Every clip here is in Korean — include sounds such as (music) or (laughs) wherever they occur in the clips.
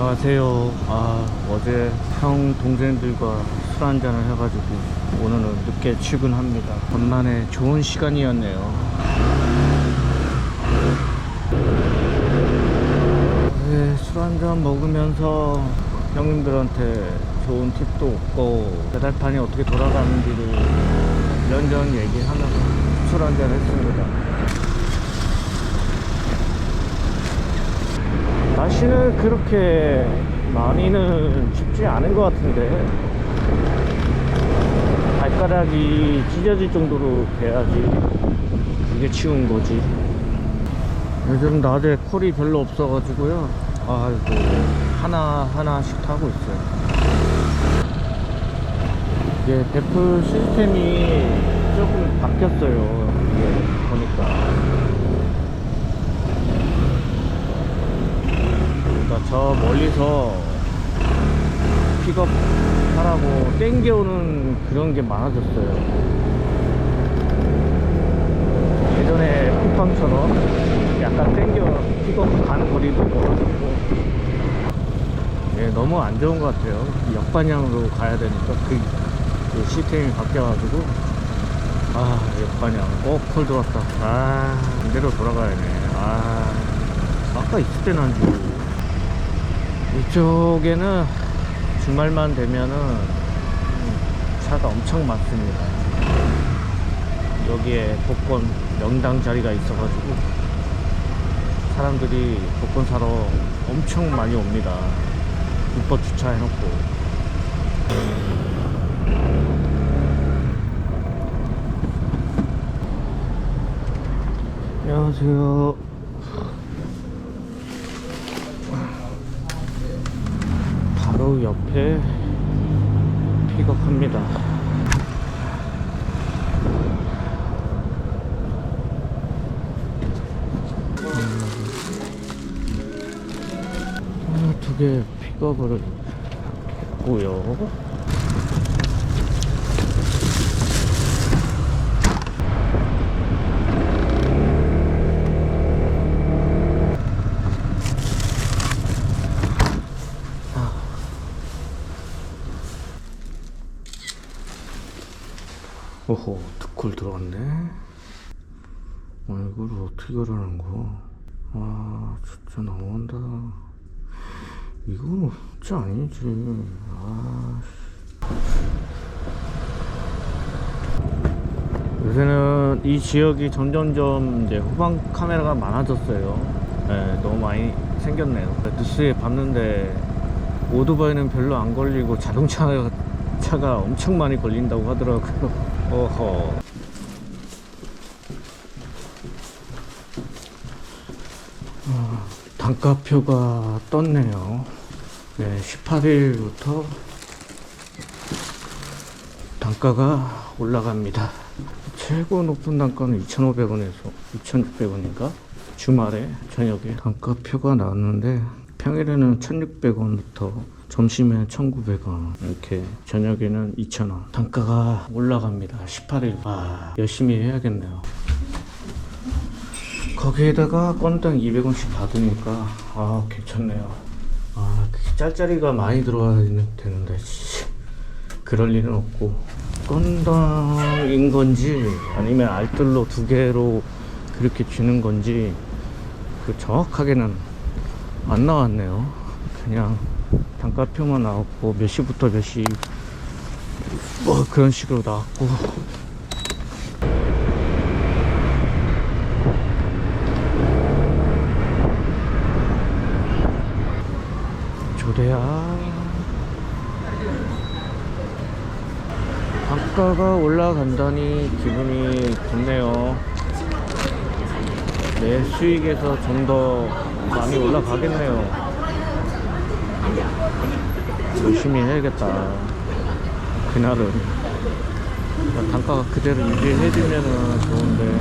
안녕하세요. 아, 어제 형 동생들과 술 한잔을 해가지고 오늘은 늦게 출근합니다. 간만에 좋은 시간이었네요. 네, 술 한잔 먹으면서 형님들한테 좋은 팁도 얻고 배달판이 어떻게 돌아가는지를 이런저런 얘기하면서 술 한잔 했습니다. 날씨는 그렇게 많이는 춥지 않은 것 같은데 발가락이 찢어질 정도로 돼야지 이게 추운 거지. 요즘 낮에 콜이 별로 없어가지고요. 아이고 하나 하나씩 타고 있어요. 이게 배풀 시스템이 조금 바뀌었어요. 이게 보니까 그러니까 저 멀리서 픽업하라고 땡겨오는 그런 게 많아졌어요. 예전에 쿠팡처럼 약간 땡겨 픽업 가는 거리도 멀어졌고. 예, 너무 안 좋은 것 같아요. 역방향으로 가야 되니까 그, 그 시스템이 바뀌어가지고. 아 역방향. 어콜 들어왔다. 아 반대로 돌아가야 돼. 아 아까 있을 안 주고 이쪽에는 주말만 되면은 차가 엄청 많습니다. 여기에 복권 명당 자리가 있어가지고 사람들이 복권 사러 엄청 많이 옵니다. 불법 주차해놓고. 안녕하세요. 바로 옆에 픽업합니다. 음, 두개 픽업을 했고요. 오호, 두콜 들어갔네. 아, 이걸 어떻게 가라는 거야? 아, 진짜 너무한다. 이건 진짜 아니지. 아, 씨. 요새는 이 지역이 점점점 이제 후방 카메라가 많아졌어요. 네, 너무 많이 생겼네요. 뉴스에 봤는데 오토바이는 별로 안 걸리고 자동차가 차가 엄청 많이 걸린다고 하더라고요. 어허. 아, 단가표가 떴네요. 네, 18일부터 단가가 올라갑니다. 최고 높은 단가는 2,500원에서 2,600원인가? 주말에 저녁에 단가표가 나왔는데 평일에는 1,600원부터 점심에 1,900원 이렇게 저녁에는 2,000원. 단가가 올라갑니다. 18일. 아 열심히 해야겠네요. 거기에다가 건당 200원씩 받으니까 아 괜찮네요. 아 짤짤이가 많이 들어와야 되는데 씨, 그럴 일은 없고. 건당인 건지 아니면 알뜰로 두 개로 그렇게 주는 건지 그 정확하게는 안 나왔네요. 그냥 단가표만 나왔고 몇 시부터 몇 시 뭐 그런 식으로 나왔고. 조대야. 단가가 올라간다니 기분이 좋네요. 내 수익에서 좀 더 많이 올라가겠네요 열심히 해야겠다. 그날은 단가가 그대로 유지해주면은 좋은데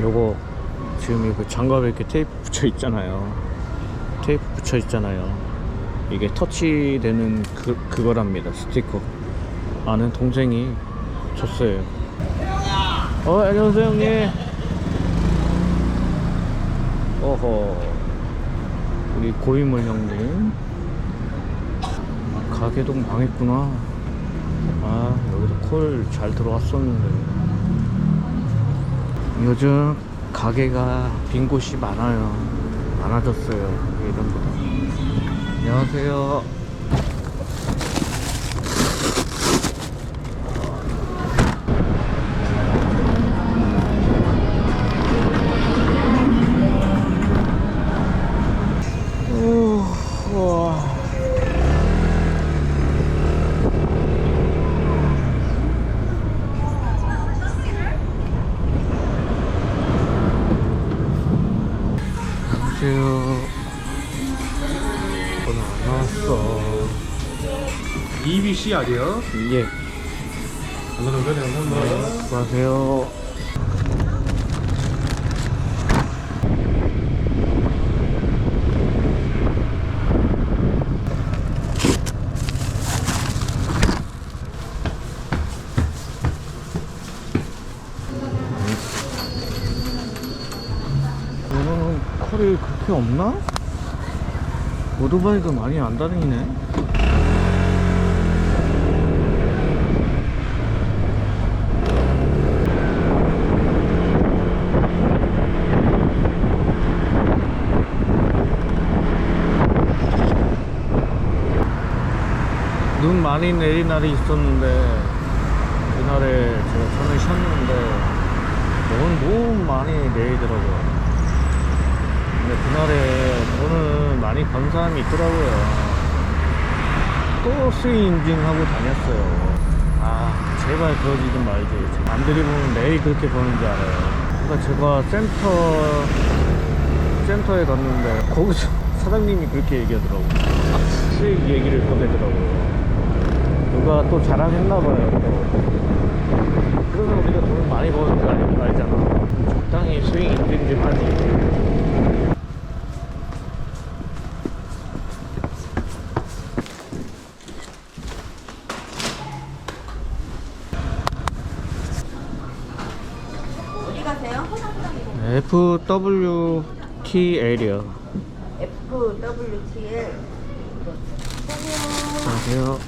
요거 지금 이거 장갑에 이렇게 테이프 붙여 있잖아요. 테이프 붙여 있잖아요. 이게 터치되는 그, 그거랍니다. 스티커. 아는 동생이 줬어요. 어, 안녕하세요, 형님. 어허. 우리 고인물 형님. 가게도 망했구나. 아 여기서 콜잘 들어왔었는데. 요즘 가게가 빈 곳이 많아요. 많아졌어요 예전보다. 안녕하세요 안녕하세요. 나왔어. EBC 아니에요? 예. 그냥 한번 안녕하세요. 컬이 그렇게 없나? 오토바이가 많이 안 다니네. 눈 많이 내린 날이 있었는데 그날에 제가 천을 쉬었는데 너무 많이 내리더라고요. 근데 그날에 저는 많이 건 사람이 있더라고요. 또 수위 인증하고 다녔어요. 아 제발 그러지 좀 말지. 남들이 보면 매일 그렇게 보는지 알아요. 그러니까 제가 센터 센터에 갔는데 거기서 (laughs) 사장님이 그렇게 얘기하더라고요. 수익 얘기를 꺼내더라고요. 누가 또 자랑했나봐요. 그러면 우리가 돈을 많이 버는 거 아니, 알잖아. 적당히 수익 인증 좀 하지. FWTL이요. FWTL. 안녕하세요.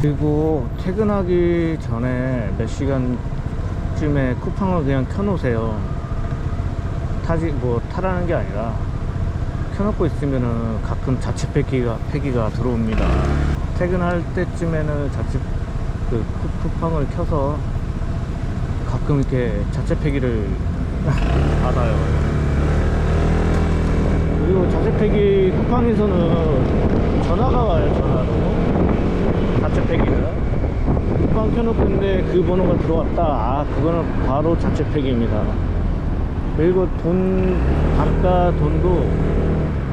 그리고 퇴근하기 전에 몇 시간쯤에 쿠팡을 그냥 켜놓으세요. 타지 뭐 타라는 게 아니라 켜놓고 있으면은 가끔 자체 폐기가 폐기가 들어옵니다. 퇴근할 때쯤에는 자체 그 쿠- 쿠팡을 켜서 가끔 이렇게 자체 폐기를 (laughs) 받아요. 그리고 자체 폐기 쿠팡에서는 전화가 와요, 전화로. 자체 폐기는. 쿠팡 켜놓고 있는데 그 번호가 들어왔다. 아, 그거는 바로 자체 폐기입니다. 그리고 돈, 단가 돈도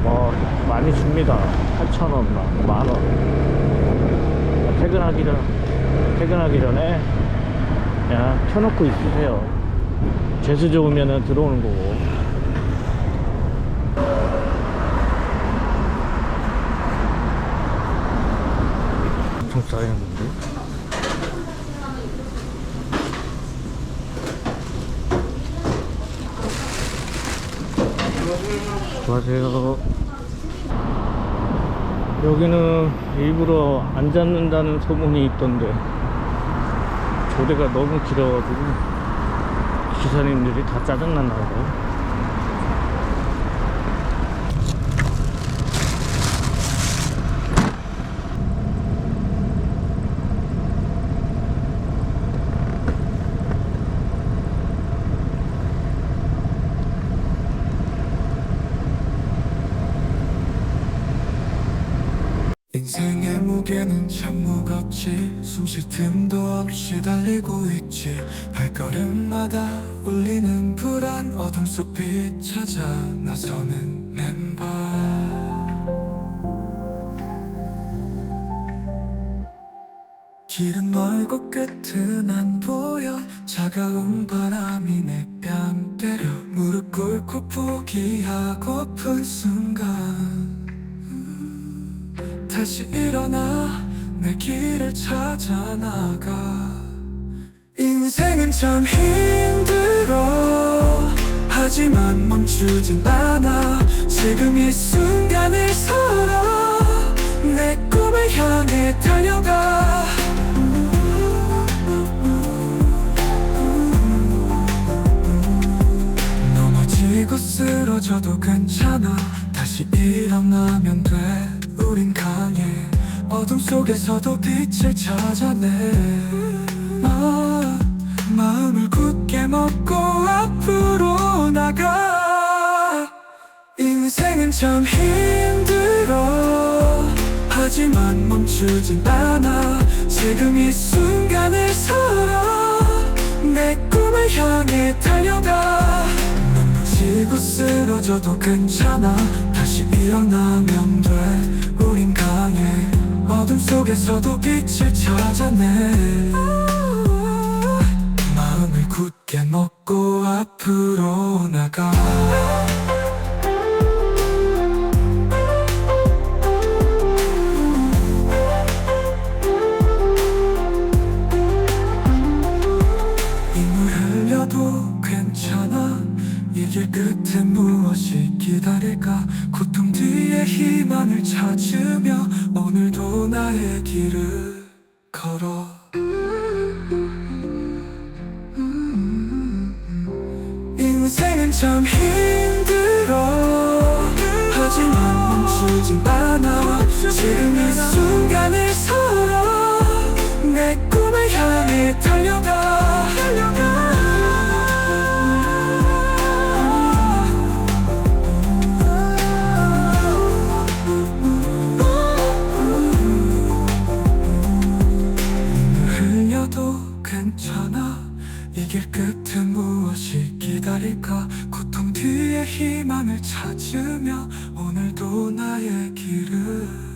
뭐 많이 줍니다. 8,000원, 막, 만원. 퇴근하기 전, 퇴근하기 전에 그냥 켜놓고 있으세요. 재수 좋으면 들어오는 거고. 엄청 쌓였는데? 안녕하세요. 여기는 일부러 안 잡는다는 소문이 있던데 조대가 너무 길어가지고 기사님들이 다 짜증났나 봐요. 무게는 참 무겁지. 숨쉴 틈도 없이 달리고 있지. 발걸음마다 울리는 불안 어둠 속빛 찾아 나서는 맨발 길은 멀고 끝은 안 보여. 차가운 바람이 내 뺨 때려. 무릎 꿇고 포기하고픈 순간 다시 일어나 내 길을 찾아 나가. 인생 인생은 참 힘들어. 하지만 멈추진 않아. 지금 이 순간을 살아. 내 꿈을 향해 달려가. 넘어지고 쓰러져도 괜찮아. 다시 일어나면 돼. 우린 강해 어둠 속에서도 빛을 찾아내. 아, 마음을 굳게 먹고 앞으로 나가. 인생은 참 힘들어. 하지만 멈추진 않아. 지금 이 순간을 살아. 내 꿈을 향해 달려가. 넘어지고 쓰러져도 괜찮아. 다시 일어나면 돼 속에서도 빛을 찾아내. 마음을 굳게 먹고 앞으로 나가 인생은 참 힘들어. 하지만 멈추진 않아 지금 이 순간을 살아 내 꿈을 향해 달려가. 흘려도 괜찮아. 이길 끝에 무엇이 기다릴까? 고통 뒤에 희망을 찾으며 오늘도 나의 길을